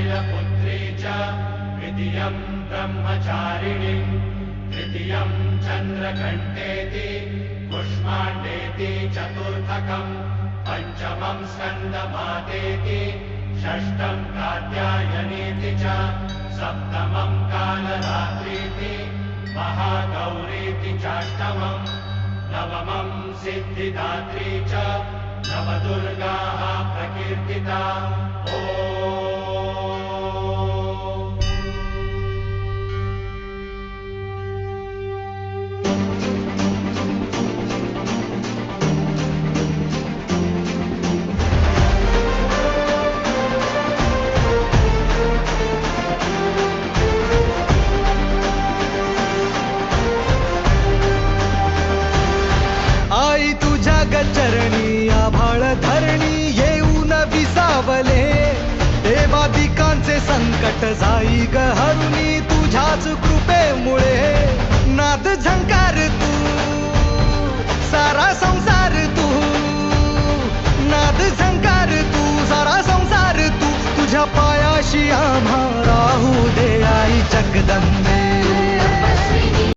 शैलपुत्री च द्वितीयम् ब्रह्मचारिणी तृतीयम् चन्द्रकण्ठेति कुष्माण्डेति चतुर्थकम् पञ्चमम् स्कन्दमातेति षष्ठम् कात्यायनेति च सप्तमम् कालरात्रीति महागौरीति चाष्टमम् नवमम् सिद्धिदात्री च नवदुर्गाः प्रकीर्तिता। ओ नट जाई ग हरुणी तुझ्याच कृपेमुळे. नाद झंकार तू सारा संसार तू. नाद झंकार तू सारा संसार तू. तुझ्या पायाशी आम्हा राहू दे आईच्या